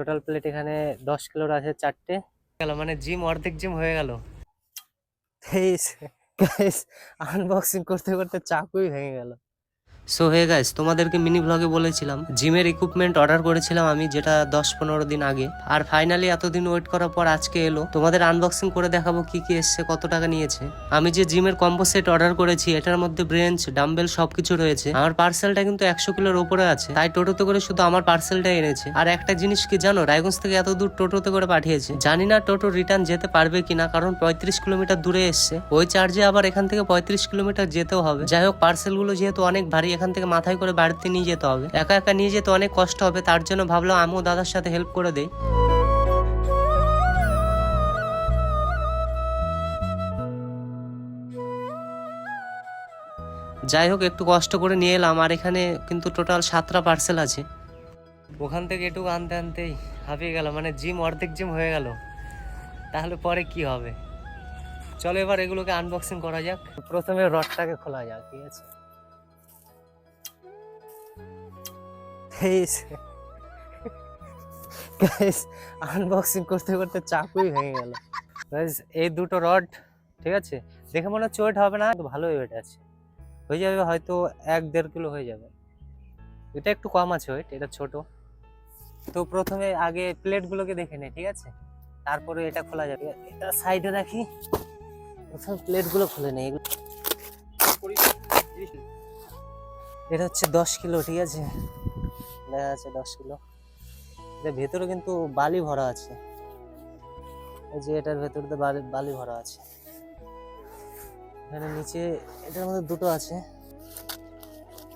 Total plate এখানে দশ কিলোর আছে চারটে। গেল মানে জিম অর্ধেক জিম হয়ে গেল। আনবক্সিং করতে করতে চাকুই ভেঙে গেল। সো হে গাইস তোমাদেরকে মিনি ব্লগে বলেছিলাম জিমের ইকুইপমেন্ট অর্ডার করেছিলাম আমি যেটা দশ পনেরো দিন আগে। আর ফাইনালি এতদিন ওয়েট করার পর আজকে এলো। তোমাদের আনবক্সিং করে দেখাবো কি কি এসছে, কত টাকা নিয়েছে। আমি যে জিমের কম্বো সেট অর্ডার করেছি, এটার মধ্যে ব্রেঞ্চ ডাম্বেল সবকিছু রয়েছে। আমার পার্সেলটা কিন্তু একশো কিলোর ওপরে আছে। তাই টোটোতে করে শুধু আমার পার্সেলটা এনেছে। আর একটা জিনিস কি জানো রায়গঞ্জ থেকে এত দূর টোটোতে করে পাঠিয়েছে। জানি না টোটো রিটার্ন যেতে পারবে কিনা, কারণ পঁয়ত্রিশ কিলোমিটার দূরে এসছে। ওই চার্জে আবার এখান থেকে পঁয়ত্রিশ কিলোমিটার যেতেও হবে। যাই হোক পার্সেলগুলো যেহেতু অনেক ভারী এখান থেকে মাথায় করে বাড়িতে নিয়ে যেতে হবে। একা একা নিয়ে যেতে অনেক কষ্ট হবে, তার জন্য ভাবলাম আমিও দাদার সাথে হেল্প করে দেই। যাই হোক, একটু কষ্ট করে নিয়ে এলাম, আর এখানে কিন্তু টোটাল সাতটা পার্সেল আছে। ওখান থেকে এটুকু আনতে আনতেই হাঁপিয়ে গেল মানে জিম অর্ধেক জিম হয়ে গেল। তাহলে পরে কি হবে? চলো এবার এগুলোকে আনবক্সিং করা যাক। প্রথমে রডটাকে খোলা যাক, ঠিক আছে? আনবক্সিং করতে করতে চাকুই ভেঙে গেল। Guys, এই দুটো রড ঠিক আছে? দেখে মনে হচ্ছে ওয়েট হবে না তো ভালোই ওয়েট আছে। হয়ে যাবে হয়তো এক দেড় কিলো হয়ে যাবে। এটা একটু কম আছে ওয়েট এটা ছোট। তো প্রথমে আগে প্লেটগুলোকে দেখে নে ঠিক আছে? তারপরে এটা খোলা যাবে। এটা সাইডে রাখি প্রথমে প্লেটগুলো খুলে নেই। এগুলো এটা হচ্ছে দশ কিলো ঠিক আছে? দেখা যাচ্ছে দশ কিলো। এটার ভেতরে কিন্তু বালি ভরা আছে। এই যে এটার ভেতরে তো বালি বালি ভরা আছে। এখানে নিচে এটার মধ্যে দুটো আছে।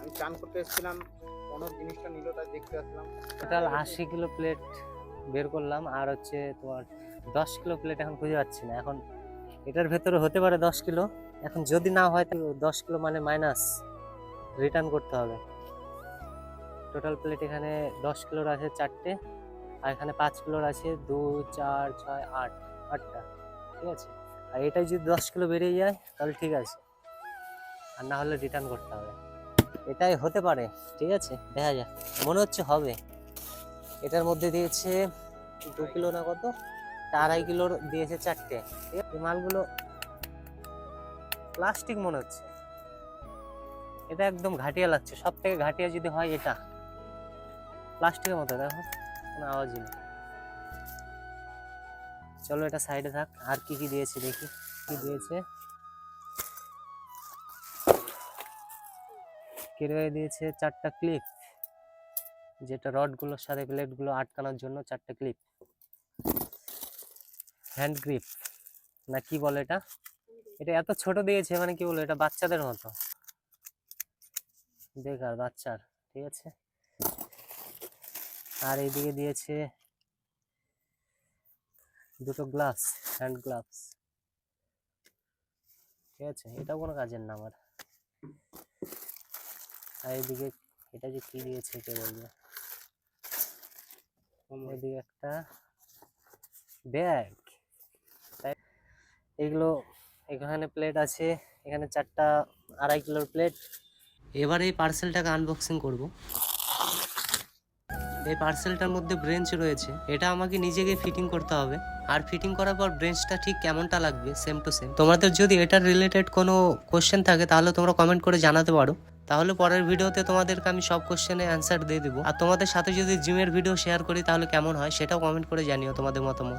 আমি চান করতে এসেছিলাম কোনো জিনিসটা নিল তাই দেখতে আসলাম। টোটাল আশি কিলো প্লেট বের করলাম আর হচ্ছে তোমার দশ কিলো প্লেট এখন খুঁজে পাচ্ছি না। এখন এটার ভেতরে হতে পারে দশ কিলো। এখন যদি না হয় তাহলে দশ কিলো মানে মাইনাস। রিটার্ন করতে হবে। টোটাল প্লেট এখানে দশ কিলোর আছে চারটে, আর এখানে পাঁচ কিলোর আছে দুই, চার, ছয়, আট, আটটা, ঠিক আছে? আর এটাই যদি দশ কিলো বেরিয়ে যায়, তাহলে ঠিক আছে। আর না হলে রিটার্ন করতে হবে। এটাই হতে পারে, ঠিক আছে? দেখা যাক। মনে হচ্ছে হবে। এটার মধ্যে দিয়েছে দু কিলো না কত? আড়াই কিলোর দিয়েছে চারটে। এই মালগুলো প্লাস্টিক মনে হচ্ছে। এটা একদম ঘাটিয়া লাগছে। সব থেকে ঘাটিয়া যদি হয় এটা। প্লাস্টিকের মতো, দেখো। কোনো আওয়াজই নেই। চলো এটা সাইডে থাক, আর কি কি দিয়েছে দেখি, কি দিয়েছে? কেরোয়ে দিয়েছে চারটা ক্লিপ যেটা রডগুলোর সাথে প্লেটগুলো আটকানোর জন্য চারটা ক্লিপ হ্যান্ড গ্রিপ না কি বলে এটা? এটা এত ছোট দিয়েছে মানে কি বলে এটা বাচ্চাদের মতো। বেকার বাচ্চার, ঠিক আছে? আর এইদিকে দিয়েছে দুটো গ্লাভস হ্যান্ড গ্লাভস ঠিক আছে এটা কোনো কাজের না আমার। আর এইদিকে এটা যে কি দিয়েছে কে বলবে? এদিকে একটা ব্যাগ তাই এগুলো এখানে প্লেট আছে এখানে চারটা আড়াই কিলোর প্লেট এবার এই পার্সেলটাকে আনবক্সিং করব। এই পার্সেলটার মধ্যে ব্রেঞ্চ রয়েছে, এটা আমাকে নিজেকে ফিটিং করতে হবে। আর ফিটিং করার পর ব্রেঞ্চটা ঠিক কেমনটা লাগবে সেম টু সেম তোমাদের যদি এটার রিলেটেড কোনো কোশ্চেন থাকে, তাহলে তোমরা কমেন্ট করে জানাতে পারো। তাহলে পরের ভিডিওতে তোমাদেরকে আমি সব কোশ্চেনে অ্যান্সার দিয়ে দেবো। আর তোমাদের সাথে যদি জিমের ভিডিও শেয়ার করি, তাহলে কেমন হয়, সেটাও কমেন্ট করে জানিও তোমাদের মতামত।